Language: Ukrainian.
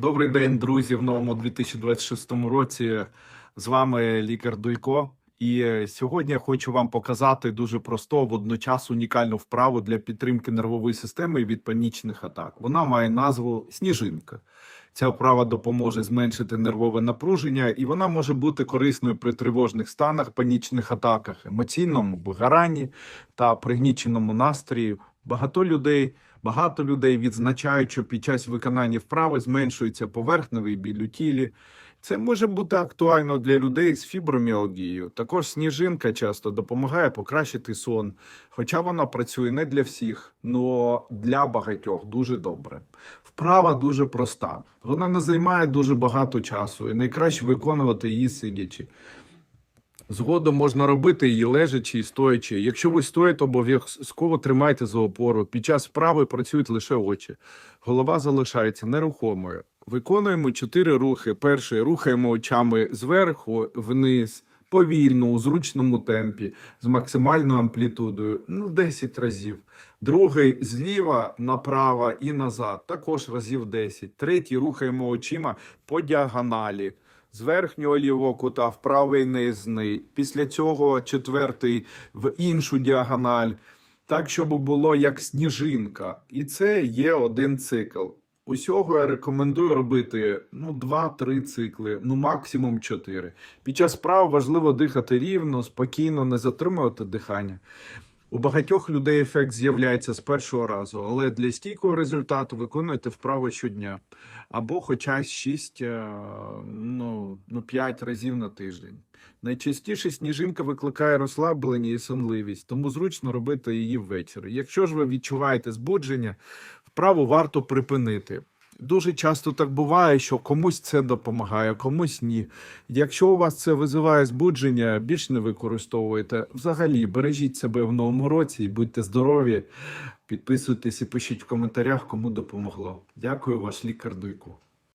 Добрий день, друзі, в новому 2026 році. З вами лікар Дуйко. І сьогодні я хочу вам показати дуже просту, водночас унікальну вправу для підтримки нервової системи від панічних атак. Вона має назву сніжинка. Ця вправа допоможе зменшити нервове напруження, і вона може бути корисною при тривожних станах, панічних атаках, емоційному вигоранні та пригніченому настрої. Багато людей, багато людей відзначають, що під час виконання вправи зменшується поверхневий біль у тілі. Це може бути актуально для людей з фіброміалгією. Також сніжинка часто допомагає покращити сон, хоча вона працює не для всіх, але для багатьох дуже добре. Вправа дуже проста. Вона не займає дуже багато часу і найкраще виконувати її сидячи. Згодом можна робити її лежачи і стоячи. Якщо ви стоїте, обов'язково тримайте за опору. Під час вправи працюють лише очі. Голова залишається нерухомою. Виконуємо чотири рухи. Перший рухаємо очами зверху вниз, повільно, у зручному темпі, з максимальною амплітудою, ну 10 разів. Другий зліва направо і назад, також разів 10. Третій рухаємо очима по діагоналі. З верхнього лівого кута в правий низний. Після цього четвертий в іншу діагональ, так, щоб було як сніжинка. І це є один цикл. Усього я рекомендую робити ну, 2-3 цикли, ну максимум 4. Під час справ важливо дихати рівно, спокійно, не затримувати дихання. У багатьох людей ефект з'являється з першого разу, але для стійкого результату виконуйте вправи щодня або хоча 6, ну, ну 5 разів на тиждень. Найчастіше сніжинка викликає розслаблення і сонливість, тому зручно робити її ввечері. Якщо ж ви відчуваєте збудження, вправу варто припинити. Дуже часто так буває, що комусь це допомагає, комусь ні. Якщо у вас це визиває збудження, більш не використовуйте. Взагалі, бережіть себе в новому році і будьте здорові. Підписуйтесь і пишіть в коментарях, кому допомогло. Дякую, ваш лікар Дуйко.